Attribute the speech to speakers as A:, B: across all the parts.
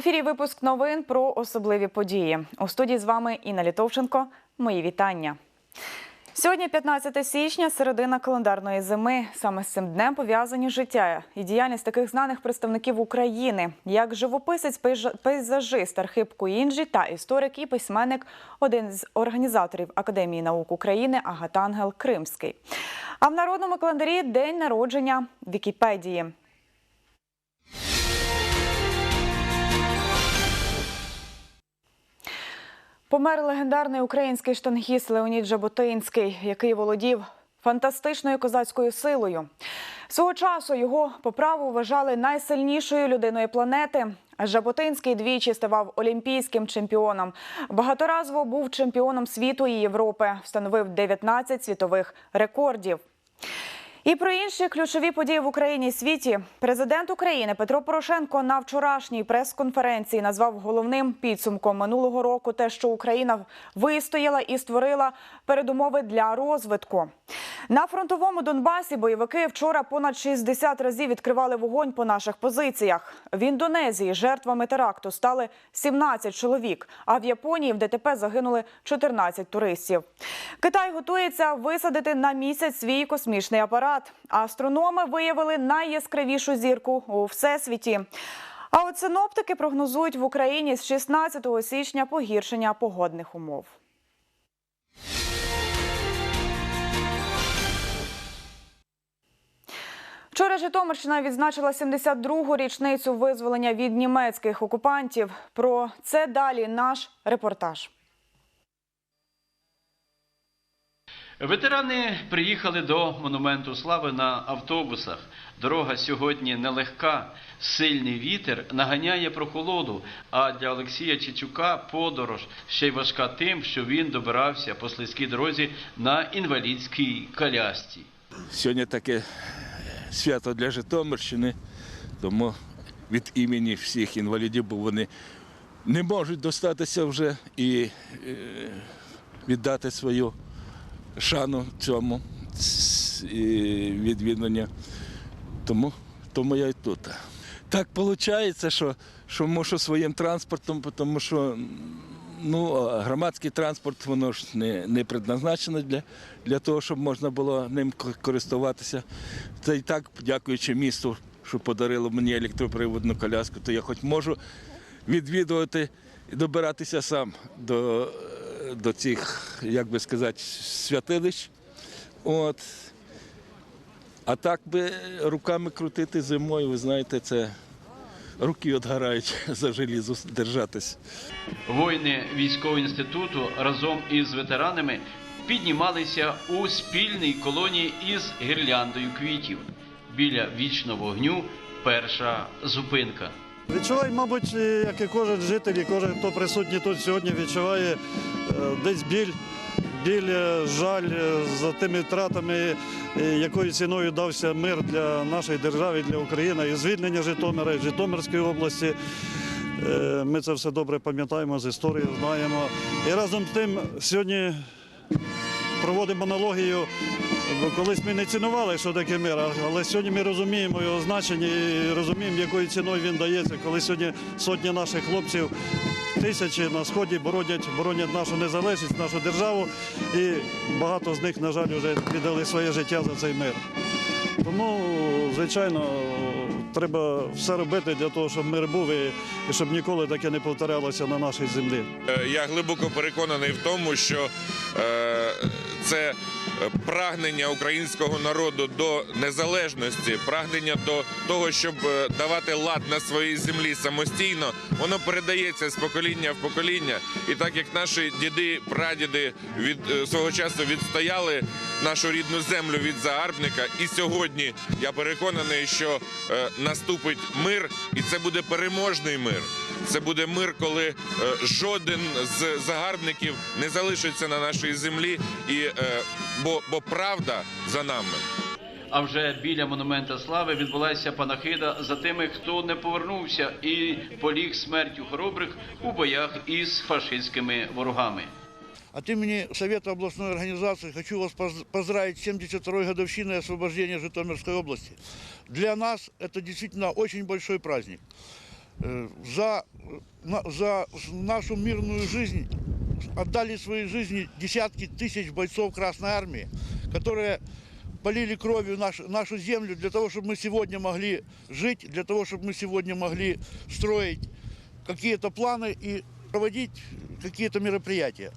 A: ефірі випуск новин про особливі події. У студії з вами Інна Літовченко. Мої вітання. Сьогодні 15 січня, середина календарної зими. Саме з цим днем пов'язані життя і діяльність таких знаних представників України, як живописець, пейзажист Архип Куінджі та історик і письменник, один з організаторів Академії наук України Агатангел Кримський. А в народному календарі день народження Вікіпедії. Помер легендарний український штангіст Леонід Жаботинський, який володів фантастичною козацькою силою. Свого часу його по праву вважали найсильнішою людиною планети. Жаботинський двічі ставав олімпійським чемпіоном. Багаторазово був чемпіоном світу і Європи. Встановив 19 світових рекордів. І про інші ключові події в Україні і світі президент України Петро Порошенко на вчорашній прес-конференції назвав головним підсумком минулого року те, що Україна вистояла і створила передумови для розвитку. На фронтовому Донбасі бойовики вчора понад 60 разів відкривали вогонь по наших позиціях. В Індонезії жертвами теракту стали 17 чоловік, а в Японії в ДТП загинули 14 туристів. Китай готується висадити на місяць свій космічний апарат. Астрономи виявили найяскравішу зірку у всесвіті. А от синоптики прогнозують в Україні з 16 січня погіршення погодних умов. Вчора Житомирщина відзначила 72-гу річницю визволення від німецьких окупантів. Про це далі наш репортаж.
B: Ветерани приїхали до монументу слави на автобусах. Дорога сьогодні нелегка, сильний вітер наганяє прохолоду. А для Олексія Чечука подорож ще й важка тим, що він добирався по слизькій дорозі на інвалідській колясці.
C: Сьогодні таке свято для Житомирщини, тому від імені всіх інвалідів, бо вони не можуть достатися вже і е, віддати свою шану цьому відвідування. Тому, тому я і тут. Так виходить, що, що мушу своїм транспортом, тому що ну, громадський транспорт воно ж не, не предназначено для, для того, щоб можна було ним користуватися. Це і так, дякуючи місту, що подарило мені електроприводну коляску, то я хоч можу відвідувати і добиратися сам до, до цих, як би сказати, святилищ. От. А так би руками крутити зимою, ви знаєте, це руки відгорають за желізо держатись.
B: Воїни військового інституту разом із ветеранами піднімалися у спільній колонії із гірляндою квітів. Біля вічного вогню перша зупинка.
D: Відчуваю, мабуть, як і кожен житель, і кожен, хто присутній тут сьогодні, відчуває е, десь біль, біль, е, жаль е, за тими втратами, е, якою ціною дався мир для нашої держави, для України, і звільнення Житомира, і Житомирської області. Е, Ми це все добре пам'ятаємо, з історії знаємо. І разом з тим сьогодні проводимо аналогію. Колись ми не цінували, що таке мир, але сьогодні ми розуміємо його значення і розуміємо, якою ціною він дається, коли сьогодні сотні наших хлопців, тисячі на сході боронять, боронять нашу незалежність, нашу державу, і багато з них, на жаль, вже віддали своє життя за цей мир. Тому, звичайно, треба все робити для того, щоб мир був і, і щоб ніколи таке не повторялося на нашій землі.
E: Е, Я глибоко переконаний в тому, що е, це прагнення українського народу до незалежності, прагнення до того, щоб е, давати лад на своїй землі самостійно, воно передається з покоління в покоління. І так як наші діди, прадіди від е, свого часу відстояли нашу рідну землю від загарбника, і сьогодні я переконаний, що е, наступить мир, і це буде переможний мир. Це буде мир, коли е, жоден з загарбників не залишиться на нашій землі, і е, бо, бо правда за нами.
B: А вже біля монумента слави відбулася панахида за тими, хто не повернувся і поліг смертю хоробрих у боях із фашистськими ворогами.
F: От имени Совета областной организации хочу вас поз- поздравить с 72-й годовщиной освобождения Житомирской области. Для нас это действительно очень большой праздник. э, за, на- за нашу мирную жизнь отдали свои жизни десятки тысяч бойцов Красной Армии, которые полили кровью наш- нашу землю для того, чтобы мы сегодня могли жить, для того, чтобы мы сегодня могли строить какие-то планы и проводить какие-то мероприятия.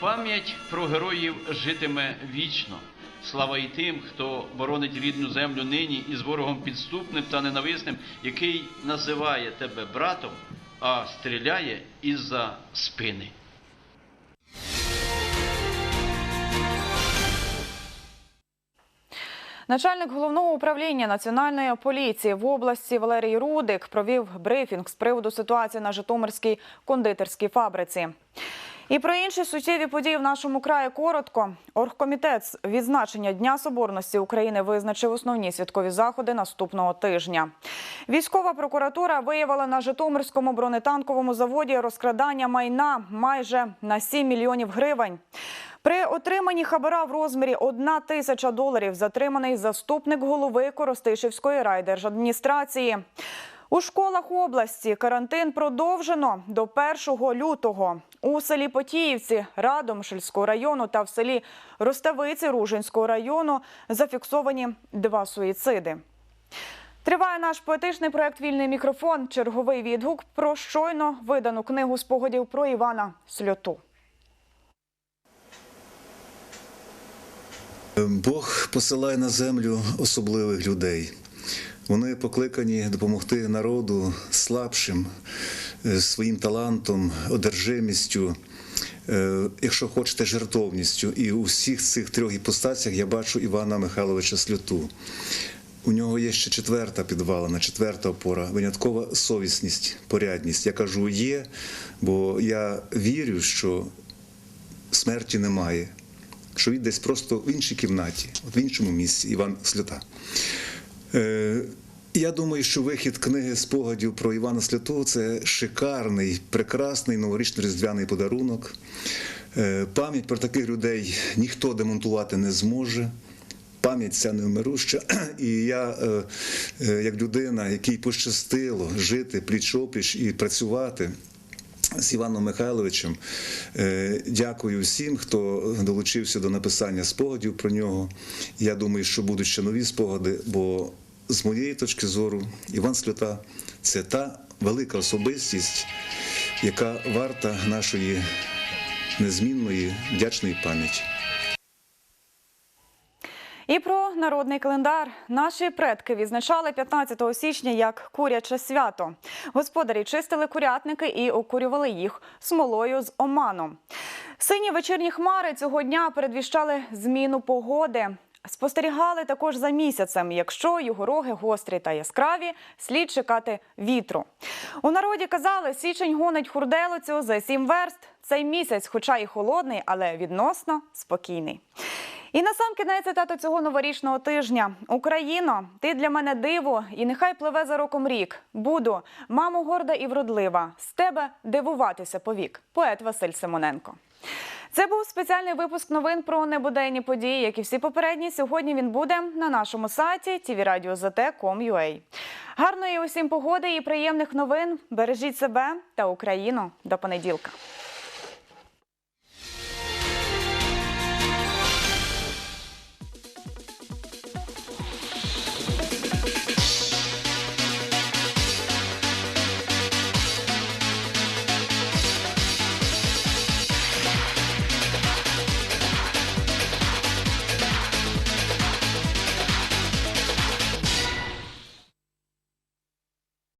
B: Пам'ять про героїв житиме вічно. Слава і тим, хто боронить рідну землю нині із ворогом підступним та ненависним, який називає тебе братом, а стріляє із-за спини.
A: Начальник головного управління національної поліції в області Валерій Рудик провів брифінг з приводу ситуації на Житомирській кондитерській фабриці. І про інші суттєві події в нашому краї коротко. Оргкомітет з відзначення Дня Соборності України визначив основні святкові заходи наступного тижня. Військова прокуратура виявила на Житомирському бронетанковому заводі розкрадання майна майже на 7 мільйонів гривень. При отриманні хабара в розмірі 1 тисяча доларів затриманий заступник голови Коростишівської райдержадміністрації. У школах області карантин продовжено до 1 лютого. У селі Потіївці Радомшельського району та в селі Роставиці Ружинського району зафіксовані два суїциди. Триває наш поетичний проект Вільний мікрофон. Черговий відгук про щойно видану книгу спогадів про Івана Сльоту.
G: Бог посилає на землю особливих людей. Вони покликані допомогти народу слабшим е, своїм талантом, одержимістю, е, якщо хочете, жертовністю. І у всіх цих трьох іпостасях я бачу Івана Михайловича Слюту. У нього є ще четверта підвалина, четверта опора, виняткова совісність, порядність. Я кажу, є, бо я вірю, що смерті немає що він десь просто в іншій кімнаті, от в іншому місці, Іван Сльота. Е, я думаю, що вихід книги спогадів про Івана Сльоту це шикарний, прекрасний новорічно-різдвяний подарунок. Е, пам'ять про таких людей ніхто демонтувати не зможе. Пам'ять ця невмируща. І я, е, як людина, якій пощастило жити пліч-опліч і працювати з Іваном Михайловичем. Е, Дякую всім, хто долучився до написання спогадів про нього. Я думаю, що будуть ще нові спогади, бо з моєї точки зору Іван Сльота це та велика особистість, яка варта нашої незмінної вдячної пам'яті.
A: Народний календар. Наші предки відзначали 15 січня як куряче свято. Господарі чистили курятники і окурювали їх смолою з оману. Сині вечірні хмари цього дня передвіщали зміну погоди. Спостерігали також за місяцем. Якщо його роги гострі та яскраві, слід чекати вітру. У народі казали, січень гонить хурделицю за сім верст. Цей місяць, хоча і холодний, але відносно спокійний. І на сам кінець цитата цього новорічного тижня. Україно, ти для мене диво, і нехай пливе за роком рік. Буду, мамо горда і вродлива, з тебе дивуватися повік. Поет Василь Симоненко. Це був спеціальний випуск новин про небуденні події, як і всі попередні. Сьогодні він буде на нашому сайті tvradio.zt.com.ua. Гарної усім погоди і приємних новин. Бережіть себе та Україну. До понеділка.